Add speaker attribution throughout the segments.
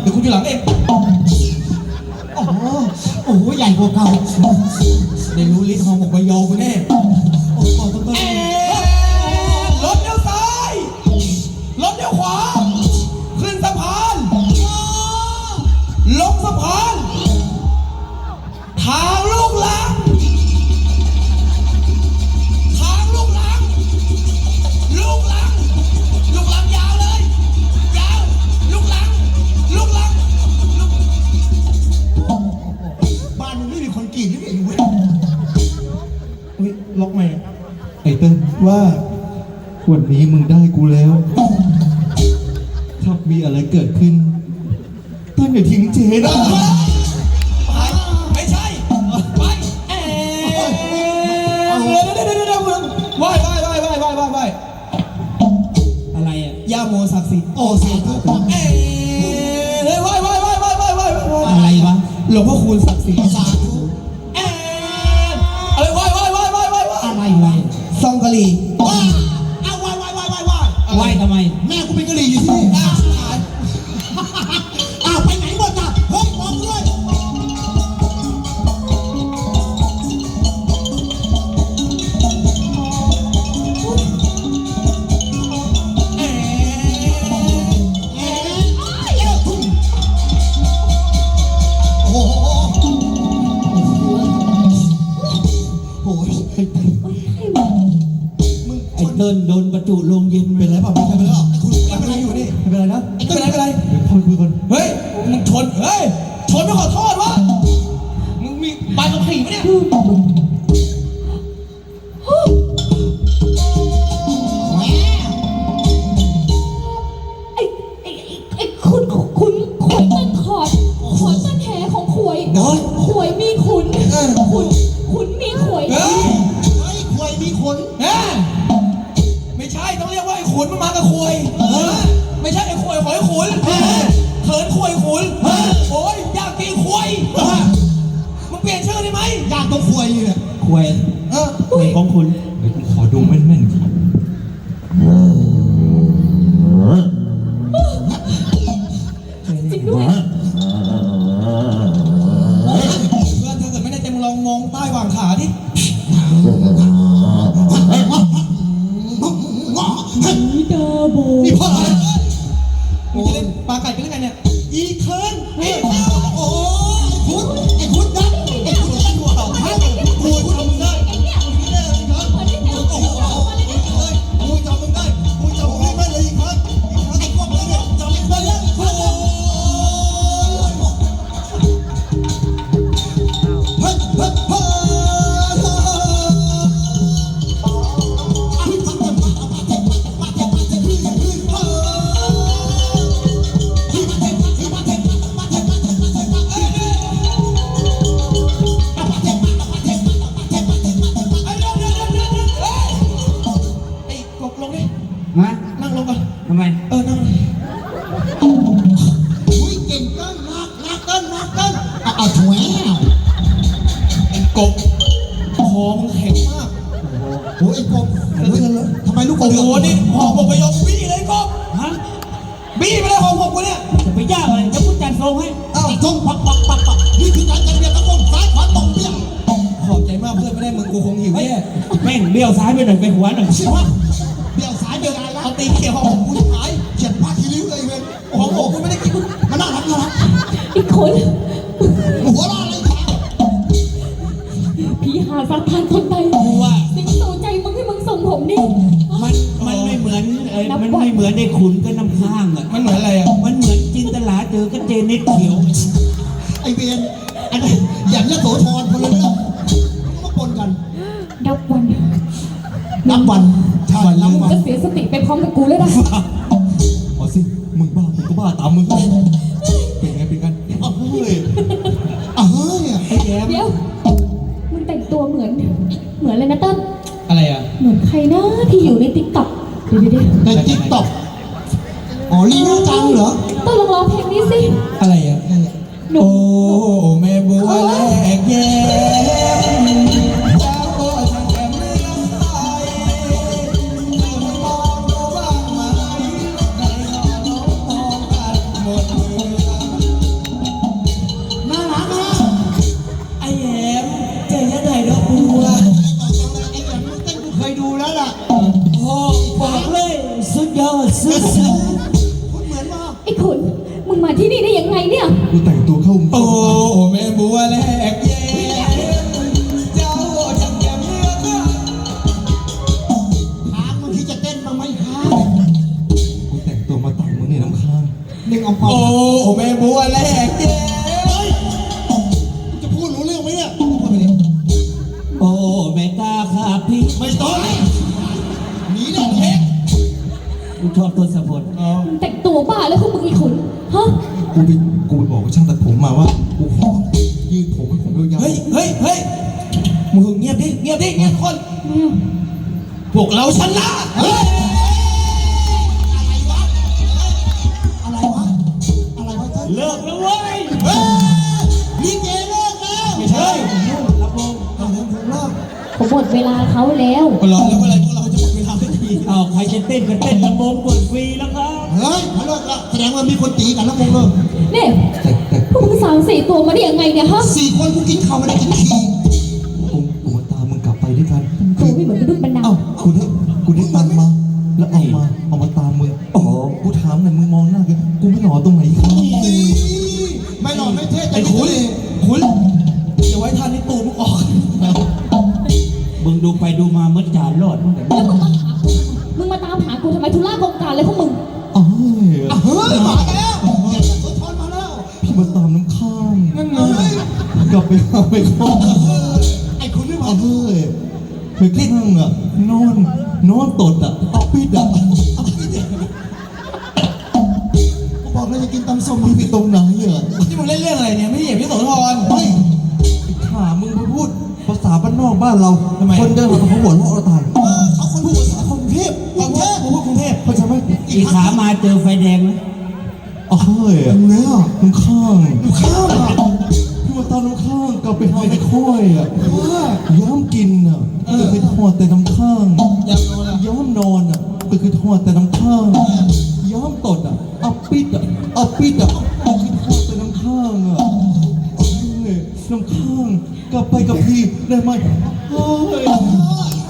Speaker 1: เดี๋ยวกูอยู่หลังเอง
Speaker 2: โอ้โหโอ้โหใหญ่กว่าเก่า
Speaker 1: ได้รู้ลิทองบอกมายอกูแน่
Speaker 2: โอ้โหต้
Speaker 1: อง
Speaker 2: ต้อง
Speaker 1: ใหมไอ้เติ้ลว่าวันนี้มึงได้กูแล้ว ถ้ามีอะไรเกิดขึ้นเต้ลอย่าทิ้งเจนะไม่ใช่ไปเอนวายวายวายวายวาไว้ไอะ
Speaker 3: ไรอะ
Speaker 1: ยาโมศักดิ์สิท
Speaker 2: โอซียงทุน
Speaker 1: เอ๊ะไว้ไว้ไว้ไว้ไว้ไว้
Speaker 3: อะไรวะ
Speaker 1: หลวงพ่อคูณศักดิ์สิทธิ์ ไอ้
Speaker 2: เติ้
Speaker 3: ลโดนประจุลงเย็น
Speaker 2: เป็นไรเปล่าไม่ใช่เป็นไรหรอกคุณ
Speaker 1: ไม่เป็นไรอยู่นี่
Speaker 3: ไม่เป็นไรนะ
Speaker 1: ไม่เป็นไรไม่เป็นไร
Speaker 3: เดี๋ยวคุยคุยกัน
Speaker 1: เฮ้ยมึงชนเฮ้ยชนไม่ขอโทษวะมึงมีใบขับขี่ปะเนี่ย
Speaker 4: ขุนมันมา
Speaker 1: กับควยเออไม่ใช่ไอ้ควยขอไอ้ขุนเฮ้ยเขินควยขุนเฮ้ยโอ้ยอยากกินควยมึงเปลี่ยนชื่อได้ไหม
Speaker 2: ยากต้องควยเนี่ย
Speaker 3: ควย
Speaker 2: เออ
Speaker 3: ควยของคุณ
Speaker 1: เดี๋ยวกูขอดูแม่น นี่ดา
Speaker 4: โบ
Speaker 2: นี่พ่ออะไร
Speaker 1: มึงจะเล่นปลาไก่กันหรือไงเนี่ย
Speaker 2: อีเคิร์นไอ้เจ้า จะพูด
Speaker 3: จัดทรงให้
Speaker 2: อ้าวทงปักปักปักปักนี่คือการจัดเรียงตะกงซ้ายขวาตรงเบี้ย
Speaker 1: ขอบใจมากเพื่อนไม่ได้มึงกูคงหิว
Speaker 3: เฮ้ย
Speaker 1: แย่
Speaker 3: แม่งเลี้ยวซ้ายไปหน่อยไปหัวหน่อย
Speaker 2: เชี่ยวะเบี้ยวซ้ายเบี้ยวซ้ายแล้ว
Speaker 1: เอาตีเขียวหอบผมกูจะหาย
Speaker 2: เฉียดผ้าคีริ้วเลยเว้ย
Speaker 1: หอบผมกูไม่ได้กิน
Speaker 2: มันน่ารักน่ารัก
Speaker 4: ไอ้ขน
Speaker 2: หัวเราะอะไรครับ
Speaker 4: พี่หาสาทานคนใด
Speaker 3: กูว่า
Speaker 4: สิงสู่ใจมึงให้มึงส่งผมนี่
Speaker 3: มันมันไม่เหมือนเอ้ยมันไม่เหมือนไอ้ขุนกับน้ำข้างอะ
Speaker 1: มันเหมือนอะไรอะ
Speaker 3: มันเหมือน จินตลาเจอกับเจนิดเขียว
Speaker 2: ไอเบียนอันนี้อย่างยะโสธรคนละเรื่องก็มาปนกัน
Speaker 4: นับวัน
Speaker 2: นับวันใช่นับวัน
Speaker 4: จะเสียสติไปพร้อมกับกู
Speaker 1: เล
Speaker 4: ยนะ
Speaker 1: บัวแลกเย็
Speaker 4: น
Speaker 2: จะพูดรู้เรื่องไหมเนี่ยพูดไปดิ
Speaker 3: โอ้แม่ตาข้าพี่
Speaker 2: ไม่ต้องหนีได้เล็ก
Speaker 3: กูชอบตัวสะพด
Speaker 4: มึงแต่งตัวบ้าแล้วพวกมึงไอ้ขุนฮะ
Speaker 5: กูไปกูไปบอกว่าช่างตัดผมมาว่ากูขอยืดผมให้ผมยาวๆ
Speaker 2: เฮ้ยเฮ้ยเฮ้ยมึงเงียบดิเงียบดิเงียบคน
Speaker 4: แม่
Speaker 2: พวกเราชนะเฮ้ย
Speaker 3: ลิกแล้วเว้ย
Speaker 2: เฮ้ยลิเกเลิกแล้ว
Speaker 3: ไม่ใช่รับวง
Speaker 2: เอาผมผมเลิก
Speaker 4: ผมหมดเวลาเขาแล้ว
Speaker 2: รอแล้วเมื่อไหรพวกเราจะหมดเวลาสักที
Speaker 3: เอาใครจะเต้นก็เต้นลำวงเปิดฟรีแล้วครับ
Speaker 2: เฮ้ยเขาเลิกแล้วแสดงว่ามีคนตีกันแล้วมึงเลิก
Speaker 4: เนี่ย
Speaker 5: แต่แต่
Speaker 4: พวกมึงสามสี่ตัวมาได้ยังไงเนี่ยฮะ
Speaker 2: สี่คนกูกินข้าวไม่ได้กินขี้
Speaker 5: แล้วเอามาเอามาตามมึงโอ้โหกูถามหน่อยมึงมองหน้ากันกูไม่หล่อตรงไหนครับ
Speaker 2: นี่ไม่หล่อไม่เท่แต่
Speaker 3: ไอ้ขุนขุนอย่าไว้ท่านี้ตูมึงออกมึงดูไปดูมาเมื่อจานรอดมั้งแต่
Speaker 4: แล้วมึงมาหากูมึงมาตามหากูทำไมทุล่ากองการอะไรพวกมึง
Speaker 5: เอ้ย
Speaker 2: เฮ้ยมาแล้วเก็บสะท้อนมาแล้ว
Speaker 5: พี่มาตามน้ำข้าง
Speaker 2: นั่นไง
Speaker 5: กลับไปหาไปข้าง
Speaker 2: ไอ้คุณไม่มา
Speaker 5: เอ้ยไปข้างอะน อนนอนตดอะเอาปิดอะ
Speaker 2: กูบอกเลยจะกินตำส้ม
Speaker 5: มึงไปตรงไหนอะ
Speaker 2: ที่มึงเล่นเรื่องอะไรเนี่ยไม่ใช่พี่โสธร
Speaker 5: เฮ้ยไอ้ข่ามึงไปพูดภาษาบ้านนอกบ้านเรา
Speaker 2: ทำไม
Speaker 5: คนเดินมาเขาหัวเราะเราตาย
Speaker 2: เออเขาคนพูดภาษาคนกรุงเทพกรุงเทพผมพูดกรุงเทพ
Speaker 5: เข้าใจไหม
Speaker 3: อีขามาเจอไฟแดงนะ
Speaker 5: เอ้ย
Speaker 2: มึงแล้ว
Speaker 5: น้ำข้าง
Speaker 2: ข้าวอะ
Speaker 5: พี่มาตามน้ำข้างกลับไปหาไม่ค่อยอะ
Speaker 2: ว่า
Speaker 5: ย้อมกินอะ ก็คือทอดแต่น้ำข้าง
Speaker 2: ยังนอนอะ
Speaker 5: ย้อมนอนอะก็คือทอดแต่น้ำข้างย้อมตดอะเอาปิดอะเอาปิดอะก็คือทอดแต่น้ำข้างอะเอ้ยน้ำข้างกลับไปกับพี่ได้ไหมเฮ้ย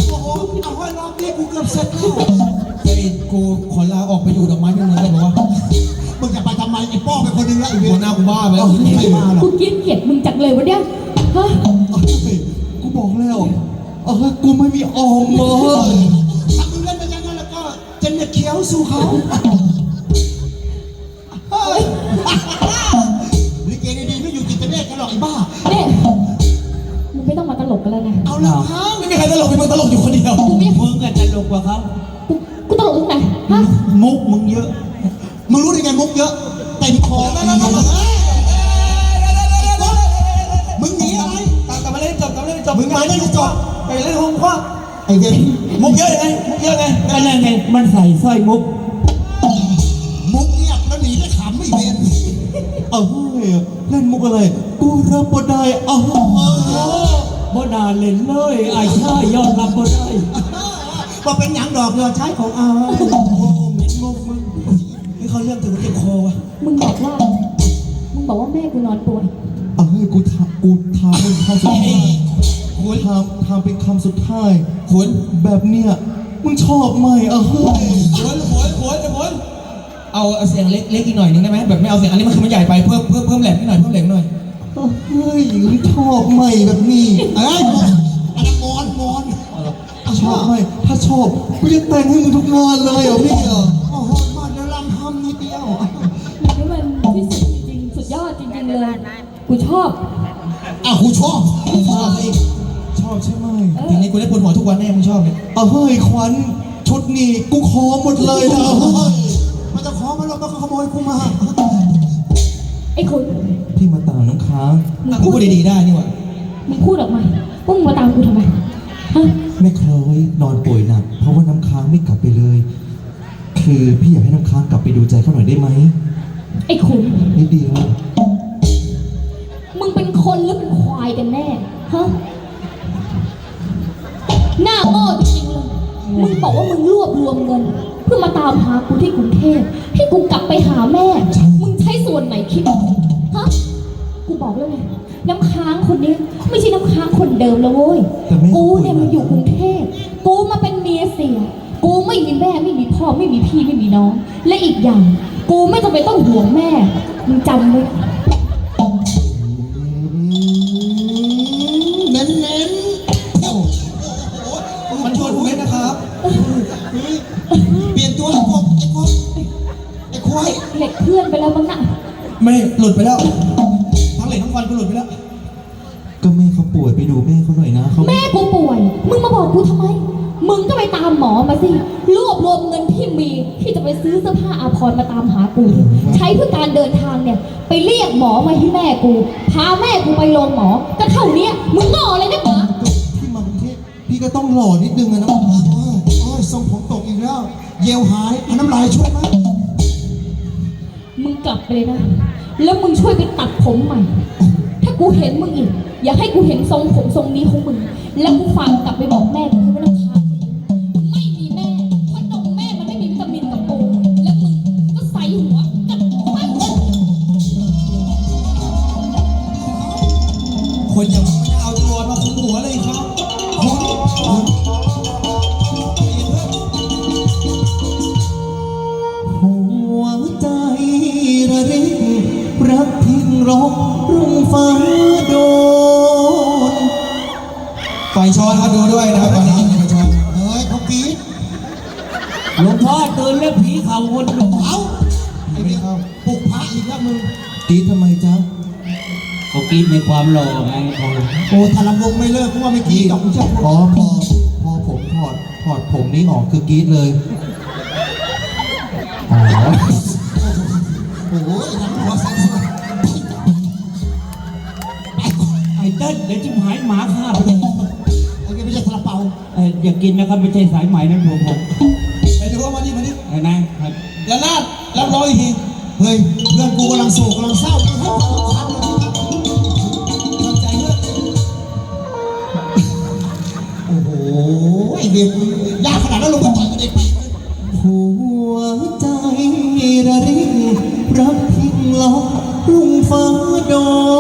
Speaker 2: โอ้โหเอาไว้รอบนี้กูเกือบเสร็จแล้วเฮ้กูขอลาออกไปอยู่ดอกไม้ที่เมืองได้ปะวะมึงจะไปทำไมไอ้ป้อเป็นคนนึงแล้วไอ้เวหน้ากูบ้าไปแล้วไม่มาหรอก
Speaker 4: กูเกลียดเกลียดมึงจังเลยวันเนี้ยฮะ
Speaker 5: อ้ยกูบอกแล้ว เออกูไม่มีออมเลย
Speaker 2: ถ้ามึงเล่นไปอย่างนั้นแล้วก็จะเนี่ยเคี้ยวสู้เขาเฮ้ยลิเกดีๆไม่อยู่จิตเวชกันหรอกไอ้บ้า
Speaker 4: เนี่ยมึงไม่ต้องมาตลกกันแล้วนะ
Speaker 2: เอาละครับไม่มีใครตลกมีมึงตลกอยู่คนเดียว
Speaker 4: กูไม่
Speaker 3: มึงก็จะลงกว่าเขา
Speaker 4: กูกูตลกตรงไหนฮะ
Speaker 3: มุกมึงเยอะ
Speaker 2: มึงรู้ได้ไงมุกเยอะเต็มคอมึ
Speaker 1: จบกลับมาเล่นจบ
Speaker 2: มึงมาเล่นจบ
Speaker 1: ไปเล่นห้องคว้า
Speaker 2: ไอ้เวร
Speaker 1: มุกเยอะยังไงมุกเยอะไง
Speaker 3: ก็นั่นไงมันใส่สร้อยมุก
Speaker 2: มุกเงียบแล้วหนีได้ขำไม่เวร
Speaker 5: เอ้ยเล่นมุกอะไร กูรับบ่ได้เอ้า
Speaker 3: บ่นาเล่นเลยไอ้ชายยอดรับบ่ได้
Speaker 2: ว่าเป็นหยังดอกเรือใช้ของอาโอ้เหม็นมุกมึง
Speaker 1: นี่เขาเรื่องถึงเจ็บคอวะ
Speaker 4: มึงบอกว่า มึงบอกว่าแม่กูนอนป่วย
Speaker 5: เอ้ยกูทำกูทำเป็นคำสุด ท้ายกูทำทำเป็นคำสุดท้าย
Speaker 1: ขุน
Speaker 5: แบบเนี้ยมึงชอบไหมเอ้ย
Speaker 1: ขุนขุนขุนขุนเอาเอาเสียงเล็กเล็กอีกหน่อยนึงได้ไหมแบบไม่เอาเสียงอันนี้มันคือมันใหญ่ไปเพิ่มเพิ่มเพิ่มแหลมนิดหน่อยเพิ่มแหลมหน่อย
Speaker 5: เฮ้ยมึงชอบไหมแบบนี้
Speaker 2: เอ้ยอันนั้นมอนมอน
Speaker 5: ชอบไหมถ้าชอบกูจะแต่งให้มึงทุกงานเลยเหรอพี่อะ
Speaker 2: โอ้โหมอนแล้วลำทำนิดเดียว
Speaker 4: นี่มันที่สุดจริงๆสุดยอดจริงๆเลยกูชอบ
Speaker 2: อะกูชอบ
Speaker 1: ชอบไอ้
Speaker 5: ช อบใช่ไหม
Speaker 1: ทีนี้กูได้ปวดหัวทุกวันแน่มึงชอบเนี่ย
Speaker 5: เอาเฮ้ยขวัญชุดนี้กูขอหมดเลยนะเฮ้ย
Speaker 2: มันจะขอมันเราก็ขโมยกูมา
Speaker 4: ไอ้คุณ
Speaker 5: พี่มาตามน้ำค้าง
Speaker 4: มึง
Speaker 1: อะกู
Speaker 4: พูด
Speaker 1: พูดดีๆได้นี่หว่า
Speaker 4: มึงพูดออกมาว่ามึงมาตามกูทำไมฮะ
Speaker 5: แม่คล้อยนอนป่วยหนักเพราะว่าน้ำค้างไม่กลับไปเลย คือพี่อยากให้น้ำค้างกลับไปดูใจเขาหน่อยได้ไหม
Speaker 4: ไอ้คุณ
Speaker 5: นิดเดียว
Speaker 4: มึงเป็นคนหรือเป็นควายกันแน่ฮะ หน้าโง่จริงๆเลยมึงบอกว่ามึงรวบรวมเงิน เพื่อมาตามหากูที่กรุงเทพให้กูกลับไปหาแม่ มึงใช้ส่วนไหนคิดฮะกูบอกแล้วไงน้ำค้างคนนี้ ไม่ใช่น้ำค้างคนเดิมแล้วเว้ย
Speaker 5: แต่แม่
Speaker 4: กูเนี่ยมันอยู่กรุงเทพกูมาเป็นเมียเสียกูไม่มีแม่ไม่มีพ่อไม่มีพี่ไม่มีน้อง และอีกอย่าง กูไม่จำเป็นต้องห่วงแม่มึงจำไว้
Speaker 2: เเหล็ก
Speaker 4: เพื่อนไปแล้วมั้งน่ะ
Speaker 1: ไม่หลุดไปแล้ว ทั้งเหล็กทั้งฟันก็หลุดไปแล้ว
Speaker 5: ก็แม่เขาป่วยไปดูแม่เขาหน่อยนะเขา
Speaker 4: แม่กูป่วย มึงมาบอกกูทำไม มึงก็ไปตามหมอมาสิ รวบรวมเงินที่มีที่จะไปซื้อเสื้อผ้าอาภรณ์มาตามหากู ใช้เพื่อการเดินทางเนี่ย ไปเรียกหมอมาให้แม่กู พาแม่กูไปโรงหมอ ก็เท่าเนี้ยมึงงออะไรนักหนา
Speaker 5: พี่มากรุงเทพพี่ก็ต้องหล่อนิดนึงอะนะ
Speaker 2: โอ้ยโอ้ยทรงผมตกอีกแล้ว เยวหายเอาน้ำลายช่วยไหม
Speaker 4: มึง กลับไปเลยนะ แล้วมึงช่วยไปตัดผมใหม่ ถ้ากูเห็นมึงอีก อย่าให้กูเห็นทรงผมทรงนี้ของมึง แล้วกูฟังกลับไปบอกแม่กูให้ไม่ต้องพาไม่มีแม่เพราะนมแม่มันไม่มีวิตามินกับกูแล้วมึงก็ใส่หัวกับไป
Speaker 1: คนอย่าง ร
Speaker 5: กรุ่งฟ้าโดน
Speaker 1: ไฟช้อนครับดูด้วยนะครับตอนนี้ไฟช้อน
Speaker 2: เฮ้ยเขากรี๊ด
Speaker 3: หลวงพ่อตื่นแล้วผีเขาวนหลวงพ่อ
Speaker 2: เอ้าไอ้เด็กปลุกพระอีกแล้วมึง
Speaker 5: กรีดทำไมจ๊ะ
Speaker 3: เขากินในความหล่อไงเขา
Speaker 2: โอ้ถ้าลำวงไม่เลิกเพราะว่าไม่กรี๊ดหรอกมึงเชื่อ
Speaker 5: อ๋อพอพอผมถอดถอดผมนี้ออกคือกรีดเลยอ๋อ
Speaker 2: โอ้
Speaker 3: เต้นเดี๋ยวจิมหายหมาฆ่าไปเลย
Speaker 2: ไอ้นี่ไม่ใช่ซาลาเปา
Speaker 3: เอ่ออย่ากินนะครับไม่ใช่สายไหมนะผมผม
Speaker 1: ไปดูว่ามานี่มานี่
Speaker 3: เออนะครับ
Speaker 1: แล้วนาดรับรองอีกที
Speaker 2: เฮ้ยเพื่อนกูกำลังโศกกำลังเศร้ามึงให้ความสำคัญเลย
Speaker 1: ทำใจเพื่อน
Speaker 2: โอ้โหไอ้เด็กยากขนาดนั้นลงไปต่อยกับเด็กไป
Speaker 5: หัวใจระริกรักทิ้งล็อกรุ่งฟ้าโดน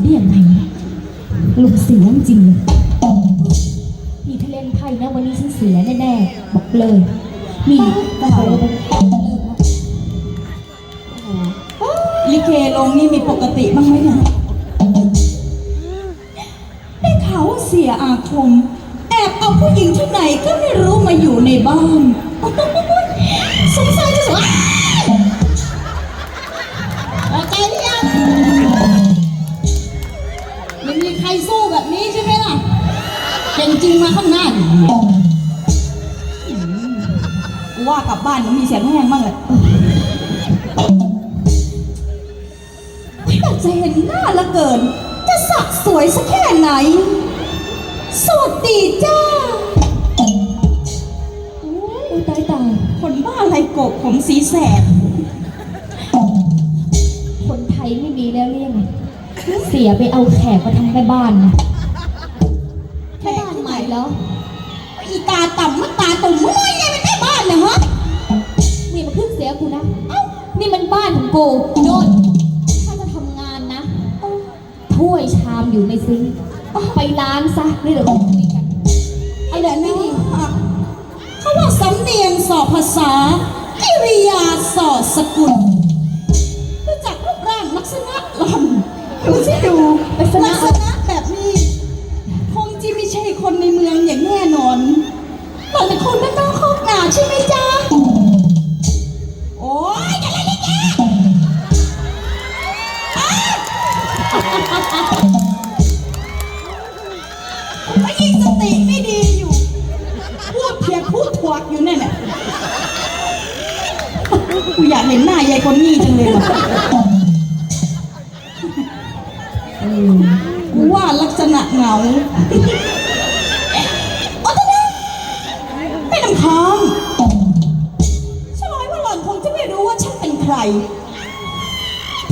Speaker 5: ไอ้
Speaker 4: ขุนได้ยังไงวะลงเสียงจริงเลยนี่ถ้าเล่นไพ่นะวันนี้ฉันเสียแน่ๆบอกเลยนี่ก็ขอเลย
Speaker 6: ลิเกลงนี่มีปกติบ้างไหมเนี่ยได้ข่าวว่าเสียอาคม แอบเอาผู้หญิงที่ไหนก็ไม่รู้มาอยู่ในบ้านสงสัยจะสวย สู้แบบนี้ใช่ไหมล่ะเก่งจริงมาข้างหน้ากูว่ากลับบ้านมันมีเสียงแห้งบ้างแหละอยากจะเห็นหน้าละเกิน จะสักสวยสักแค่ไหน สวัสดีจ้า
Speaker 4: โอ้ยตายตาย
Speaker 6: คนบ้าอะไรกบผมสีแสด
Speaker 4: สียไปเอาแขกมาทำแม่บ้านนะ
Speaker 6: แข
Speaker 4: แม่
Speaker 6: ก
Speaker 4: บ้าน
Speaker 6: ที่
Speaker 4: ให
Speaker 6: ไหน
Speaker 4: ม่แล้ว
Speaker 6: อีตาต่ำมันตาตุ่มมึงว่าไงเป็นแม่บ้านเนี่ยฮะ
Speaker 4: นี่มาขึ้นเสียกูนะ เอ้า นี่มันบ้านของกูโน่นถ้าจะทำงานนะถ้วยชามอยู่ในซิงค์ไปล้างซะนี่เดี๋ยวเราคุยกัน
Speaker 6: ไอ้เดี๋ยวนะเขาว่าสำเนียงสอบภาษากิริยาสอดสกุล ดูสิดู
Speaker 4: ลักษณะ
Speaker 6: ลักษณะแบบนี้ คงจะไม่ใช่คนในเมืองอย่างแน่นอน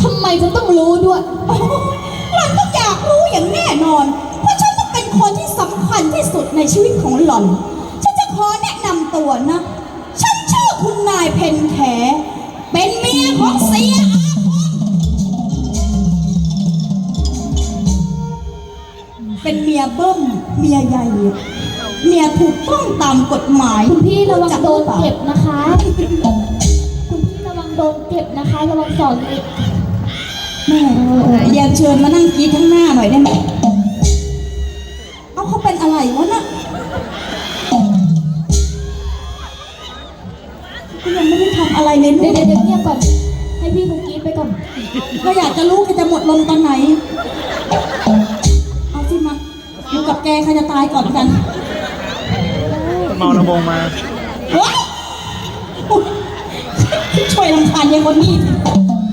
Speaker 4: ทำไมจะต้องรู้ด้วย
Speaker 6: โอ้โหหล่อนก็อยากรู้อย่างแน่นอน เพราะฉันต้องเป็นคนที่สำคัญที่สุดในชีวิตของหล่อน ฉันจะขอแนะนำตัวนะ ฉันชื่อคุณนายเพนแข เป็นเมียของเสียอาคมเป็นเมียเบิ้มเมียใหญ่ เมียถูกต้องตามกฎหมาย
Speaker 4: คุณพี่ระวังโดน
Speaker 6: จั
Speaker 4: เก็บนะคะคุณพี่ระวัง โดนเก็บนะคะระวังสอนเด็ก
Speaker 6: แม่อย่าเชิญมานั่งกรีดข้างหน้าหน่อยได้ไหมเอาเขาเป็นอะไรวะน่ะก็ยังไม่ได้ทำอะไรเลย
Speaker 4: เดี๋
Speaker 6: ลู
Speaker 4: ยวเดี๋ยวเดี๋ยวเงียบก่อน ให้พี่คุกกี้ไปก่อน
Speaker 6: ก็อยากจะรู้แกจะหมดลมตอนไหน เอาสิมาอยู่กับแกใครจะตายก่อนกัน
Speaker 7: เมาระวงมา
Speaker 6: เฮ้ย ช่วยรำคาญยายคนนี้